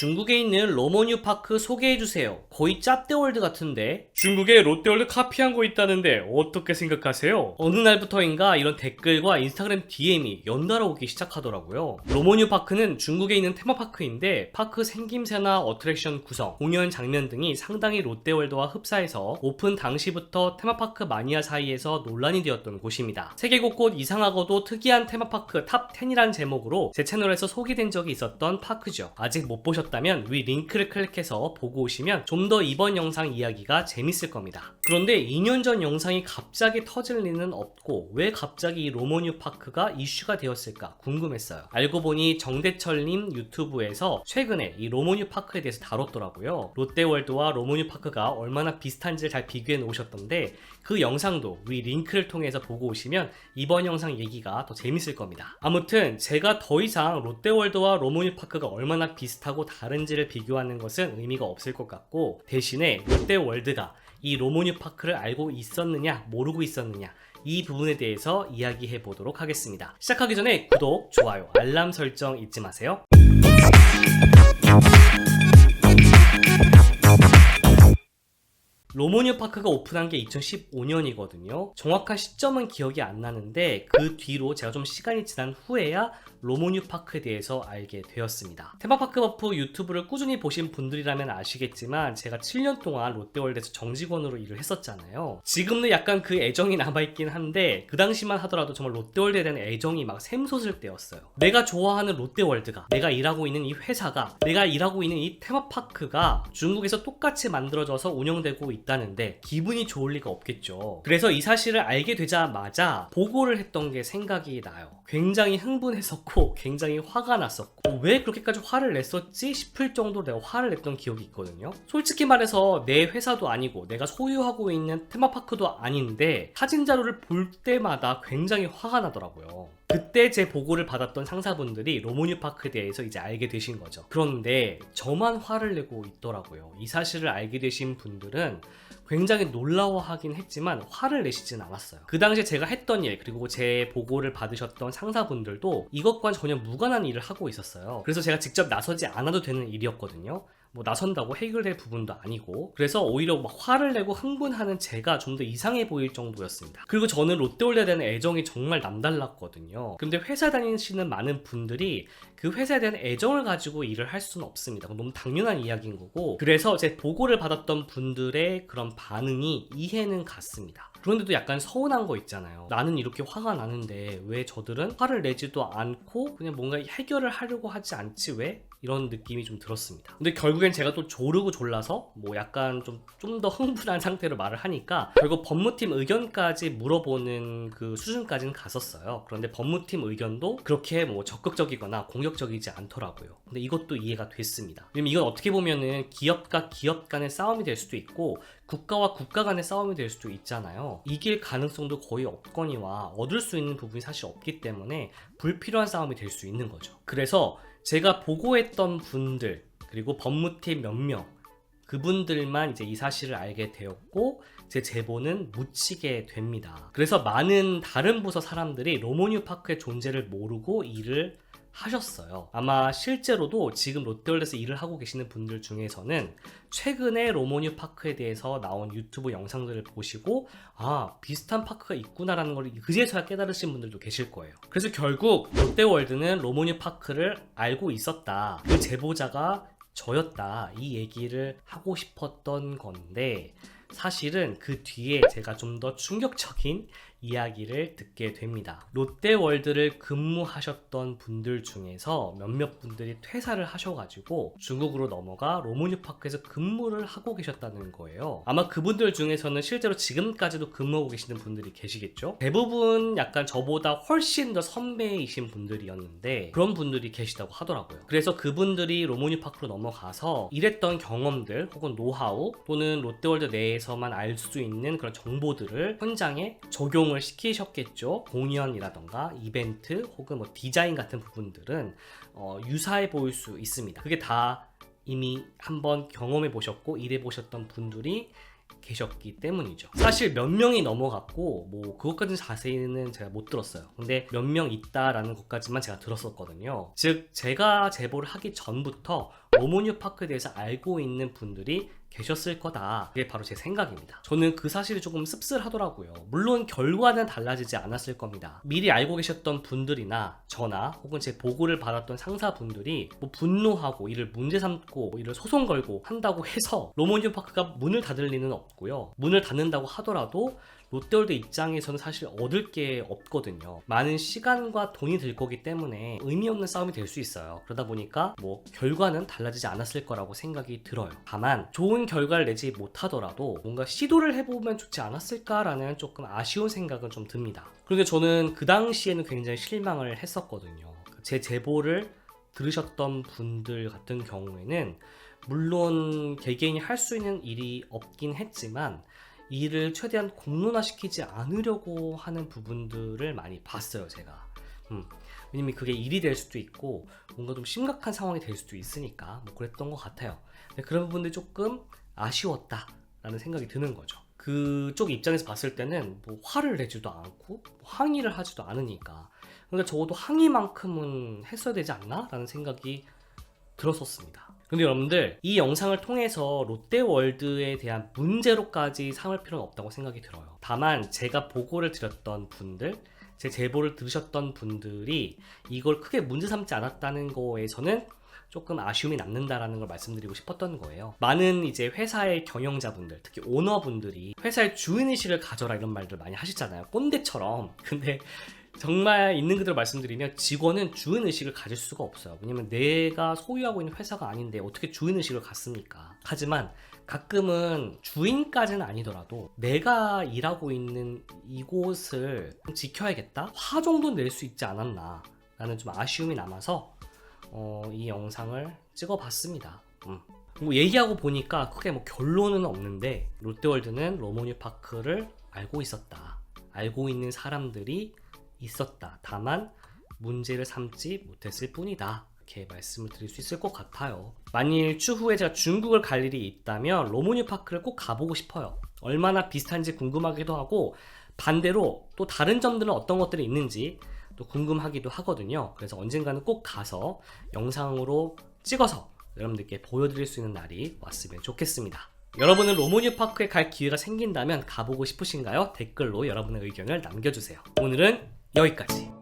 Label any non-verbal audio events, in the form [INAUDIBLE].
중국에 있는 로모뉴 파크 소개해주세요. 거의 짭대월드 같은데. 중국에 롯데월드 카피한 거 있다는데 어떻게 생각하세요? 어느 날부터인가 이런 댓글과 인스타그램 DM이 연달아 오기 시작하더라고요. 로모뉴 파크는 중국에 있는 테마파크인데 파크 생김새나 어트랙션 구성, 공연 장면 등이 상당히 롯데월드와 흡사해서 오픈 당시부터 테마파크 마니아 사이에서 논란이 되었던 곳입니다. 세계 곳곳 이상하고도 특이한 테마파크 탑 10이란 제목으로 제 채널에서 소개된 적이 있었던 파크죠. 아직 못 보셨 다면 위 링크를 클릭해서 보고 오시면 좀 더 이번 영상 이야기가 재밌을 겁니다. 그런데 2년 전 영상이 갑자기 터질 리는 없고 왜 갑자기 이 로모뉴 파크가 이슈가 되었을까 궁금했어요. 알고 보니 정대철님 유튜브에서 최근에 이 로모뉴 파크에 대해서 다뤘더라고요. 롯데월드와 로모뉴 파크가 얼마나 비슷한지를 잘 비교해 놓으셨던데 그 영상도 위 링크를 통해서 보고 오시면 이번 영상 얘기가 더 재밌을 겁니다. 아무튼 제가 더 이상 롯데월드와 로모뉴 파크가 얼마나 비슷하고 다른지를 비교하는 것은 의미가 없을 것 같고 대신에 롯데월드가 이 로모뉴 파크를 알고 있었느냐 모르고 있었느냐 이 부분에 대해서 이야기해 보도록 하겠습니다. 시작하기 전에 구독, 좋아요, 알람 설정 잊지 마세요. 로모뉴 파크가 오픈한 게 2015년이거든요. 정확한 시점은 기억이 안 나는데 그 뒤로 제가 좀 시간이 지난 후에야 로모뉴 파크에 대해서 알게 되었습니다. 테마파크 버프 유튜브를 꾸준히 보신 분들이라면 아시겠지만 제가 7년 동안 롯데월드에서 정직원으로 일을 했었잖아요. 지금도 약간 그 애정이 남아있긴 한데 그 당시만 하더라도 정말 롯데월드에 대한 애정이 막 샘솟을 때였어요. 내가 좋아하는 롯데월드가 내가 일하고 있는 이 회사가 내가 일하고 있는 이 테마파크가 중국에서 똑같이 만들어져서 운영되고 있다는데 기분이 좋을 리가 없겠죠. 그래서 이 사실을 알게 되자마자 보고를 했던 게 생각이 나요. 굉장히 흥분했었고 굉장히 화가 났었고 왜 그렇게까지 화를 냈었지 싶을 정도로 내가 화를 냈던 기억이 있거든요. 솔직히 말해서 내 회사도 아니고 내가 소유하고 있는 테마파크도 아닌데 사진 자료를 볼 때마다 굉장히 화가 나더라고요. 그때 제 보고를 받았던 상사분들이 로모뉴 파크에 대해서 이제 알게 되신 거죠. 그런데 저만 화를 내고 있더라고요. 이 사실을 알게 되신 분들은 굉장히 놀라워하긴 했지만 화를 내시진 않았어요. 그 당시에 제가 했던 일 그리고 제 보고를 받으셨던 상사분들도 이것과 전혀 무관한 일을 하고 있었어요. 그래서 제가 직접 나서지 않아도 되는 일이었거든요. 뭐 나선다고 해결될 부분도 아니고 그래서 오히려 막 화를 내고 흥분하는 제가 좀 더 이상해 보일 정도였습니다. 그리고 저는 롯데월드에 대한 애정이 정말 남달랐거든요. 근데 회사 다니시는 많은 분들이 그 회사에 대한 애정을 가지고 일을 할 수는 없습니다. 너무 당연한 이야기인 거고 그래서 제 보고를 받았던 분들의 그런 반응이 이해는 갔습니다. 그런데도 약간 서운한 거 있잖아요. 나는 이렇게 화가 나는데 왜 저들은 화를 내지도 않고 그냥 뭔가 해결을 하려고 하지 않지 왜? 이런 느낌이 좀 들었습니다. 근데 결국엔 제가 또 조르고 졸라서 뭐 약간 좀 좀 더 흥분한 [LAUGHS] 상태로 말을 하니까 결국 법무팀 의견까지 물어보는 그 수준까지는 갔었어요. 그런데 법무팀 의견도 그렇게 뭐 적극적이거나 공격적이지 않더라고요. 근데 이것도 이해가 됐습니다. 왜냐면 이건 어떻게 보면은 기업과 기업 간의 싸움이 될 수도 있고 국가와 국가 간의 싸움이 될 수도 있잖아요. 이길 가능성도 거의 없거니와 얻을 수 있는 부분이 사실 없기 때문에 불필요한 싸움이 될 수 있는 거죠. 그래서 제가 보고했던 분들 그리고 법무팀 몇 명 그분들만 이제 이 사실을 알게 되었고 제 제보는 묻히게 됩니다. 그래서 많은 다른 부서 사람들이 로모뉴 파크의 존재를 모르고 일을 하셨어요. 아마 실제로도 지금 롯데월드에서 일을 하고 계시는 분들 중에서는 최근에 로모뉴 파크에 대해서 나온 유튜브 영상들을 보시고 아 비슷한 파크가 있구나라는 걸 그제서야 깨달으신 분들도 계실 거예요. 그래서 결국 롯데월드는 로모뉴 파크를 알고 있었다. 그 제보자가 저였다. 이 얘기를 하고 싶었던 건데 사실은 그 뒤에 제가 좀 더 충격적인 이야기를 듣게 됩니다. 롯데월드를 근무하셨던 분들 중에서 몇몇 분들이 퇴사를 하셔가지고 중국으로 넘어가 로모뉴 파크에서 근무를 하고 계셨다는 거예요. 아마 그분들 중에서는 실제로 지금까지도 근무하고 계시는 분들이 계시겠죠? 대부분 약간 저보다 훨씬 더 선배이신 분들이었는데 그런 분들이 계시다고 하더라고요. 그래서 그분들이 로모뉴 파크로 넘어가서 일했던 경험들 혹은 노하우 또는 롯데월드 내에서만 알 수 있는 그런 정보들을 현장에 적용 적용을 시키셨겠죠. 공연이라던가 이벤트 혹은 뭐 디자인 같은 부분들은 어, 유사해 보일 수 있습니다. 그게 다 이미 한번 경험해 보셨고 일해 보셨던 분들이 계셨기 때문이죠. 사실 몇 명이 넘어갔고 뭐 그것까지는 자세히는 제가 못 들었어요. 근데 몇 명 있다라는 것까지만 제가 들었었거든요. 즉 제가 제보를 하기 전부터 로모뉴 파크에 대해서 알고 있는 분들이 계셨을 거다. 그게 바로 제 생각입니다. 저는 그 사실이 조금 씁쓸하더라고요. 물론 결과는 달라지지 않았을 겁니다. 미리 알고 계셨던 분들이나 저나 혹은 제 보고를 받았던 상사분들이 뭐 분노하고 이를 문제 삼고 이를 소송 걸고 한다고 해서 로모뉴 파크가 문을 닫을 리는 없고요. 문을 닫는다고 하더라도 롯데월드 입장에서는 사실 얻을 게 없거든요. 많은 시간과 돈이 들 거기 때문에 의미 없는 싸움이 될 수 있어요. 그러다 보니까 뭐 결과는 달라지지 않았을 거라고 생각이 들어요. 다만 좋은 결과를 내지 못하더라도 뭔가 시도를 해보면 좋지 않았을까라는 조금 아쉬운 생각은 좀 듭니다. 그런데 저는 그 당시에는 굉장히 실망을 했었거든요. 제 제보를 들으셨던 분들 같은 경우에는 물론 개개인이 할 수 있는 일이 없긴 했지만 일을 최대한 공론화시키지 않으려고 하는 부분들을 많이 봤어요, 제가. 음, 왜냐면 그게 일이 될 수도 있고 뭔가 좀 심각한 상황이 될 수도 있으니까 뭐 그랬던 것 같아요. 그런 부분들이 조금 아쉬웠다라는 생각이 드는 거죠. 그쪽 입장에서 봤을 때는 뭐 화를 내지도 않고 뭐 항의를 하지도 않으니까 그러니까 적어도 항의만큼은 했어야 되지 않나? 라는 생각이 들었었습니다. 근데 여러분들 이 영상을 통해서 롯데월드에 대한 문제로까지 삼을 필요는 없다고 생각이 들어요. 다만 제가 보고를 드렸던 분들, 제 제보를 들으셨던 분들이 이걸 크게 문제 삼지 않았다는 거에서는 조금 아쉬움이 남는다라는 걸 말씀드리고 싶었던 거예요. 많은 이제 회사의 경영자분들, 특히 오너분들이 회사의 주인의식을 가져라 이런 말들 많이 하시잖아요. 꼰대처럼. [LAUGHS] 근데 정말 있는 그대로 말씀드리면 직원은 주인 의식을 가질 수가 없어요. 왜냐면 내가 소유하고 있는 회사가 아닌데 어떻게 주인 의식을 갖습니까? 하지만 가끔은 주인까지는 아니더라도 내가 일하고 있는 이곳을 좀 지켜야겠다? 화 정도 낼 수 있지 않았나? 라는 좀 아쉬움이 남아서 어, 이 영상을 찍어봤습니다. 음. 뭐 얘기하고 보니까 크게 뭐 결론은 없는데 롯데월드는 로모뉴 파크를 알고 있었다. 알고 있는 사람들이 있었다. 다만 문제를 삼지 못했을 뿐이다. 이렇게 말씀을 드릴 수 있을 것 같아요. 만일 추후에 제가 중국을 갈 일이 있다면 로모뉴 파크를 꼭 가보고 싶어요. 얼마나 비슷한지 궁금하기도 하고 반대로 또 다른 점들은 어떤 것들이 있는지 또 궁금하기도 하거든요. 그래서 언젠가는 꼭 가서 영상으로 찍어서 여러분들께 보여드릴 수 있는 날이 왔으면 좋겠습니다. 여러분은 로모뉴 파크에 갈 기회가 생긴다면 가보고 싶으신가요? 댓글로 여러분의 의견을 남겨주세요. 오늘은 여기까지.